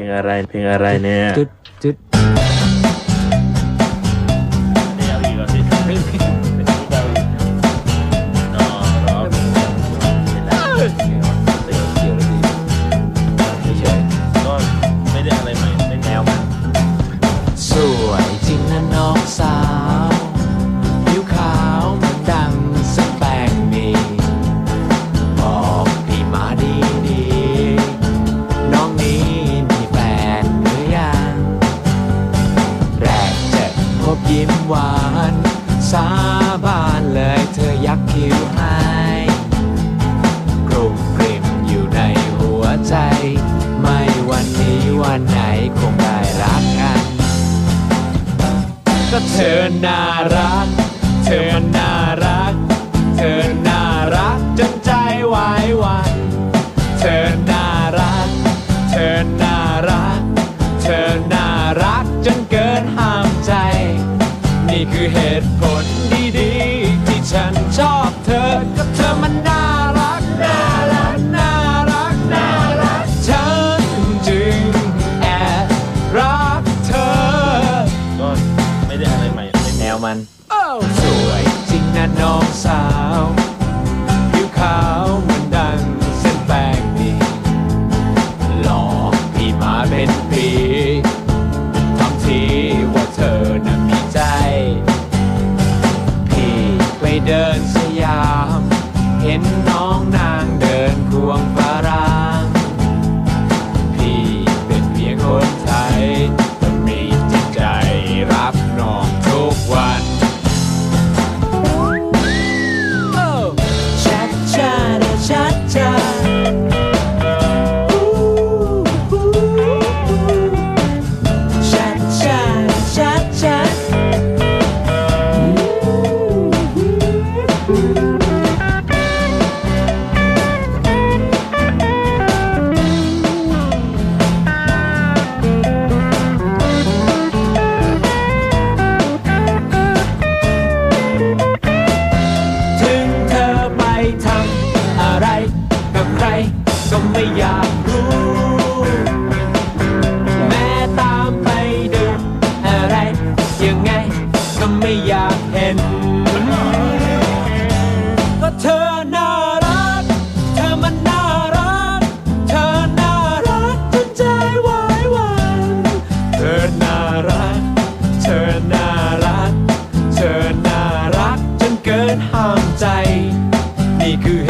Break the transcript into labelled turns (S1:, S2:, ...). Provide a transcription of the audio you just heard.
S1: เพลงอะไรเพลงอะไรเนี่ย
S2: จุดจุด
S1: ยิ้มหวา
S2: น สาบานเลยเธอยักคิ้วให้กรุบกริบอยู่ในหัวใจ ไม่วันนี้วันไหนคงได้รักกัน ก็เธอน่ารัก เธอน่ารัก เธอน่ารักจนใจไหวหวัน เธอน่ารัก เธอน่ารัก เธอน่ารักจนเกินห้าม นี่คือเหตุผลดีๆที่ฉันชอบเธอก็เธอมันน่ารักน่ารักน่ารักน่ารักฉันจึงแอบรักเธอ
S1: ก็ไม่ได้อะไรใหม่เป็นแนวมัน
S2: โอ้สวยจริงนะน้องสาวผิวขาวเหมือนดังเส้นแป้งดีหลอกพี่มาเป็นปี เดินสยาม เห็นน้องนางเดินควงฝรั่งพี่ ธอน่ารัก เธอน่ารัก เธอน่ารักจนเกินห้ามใจ นี่คือ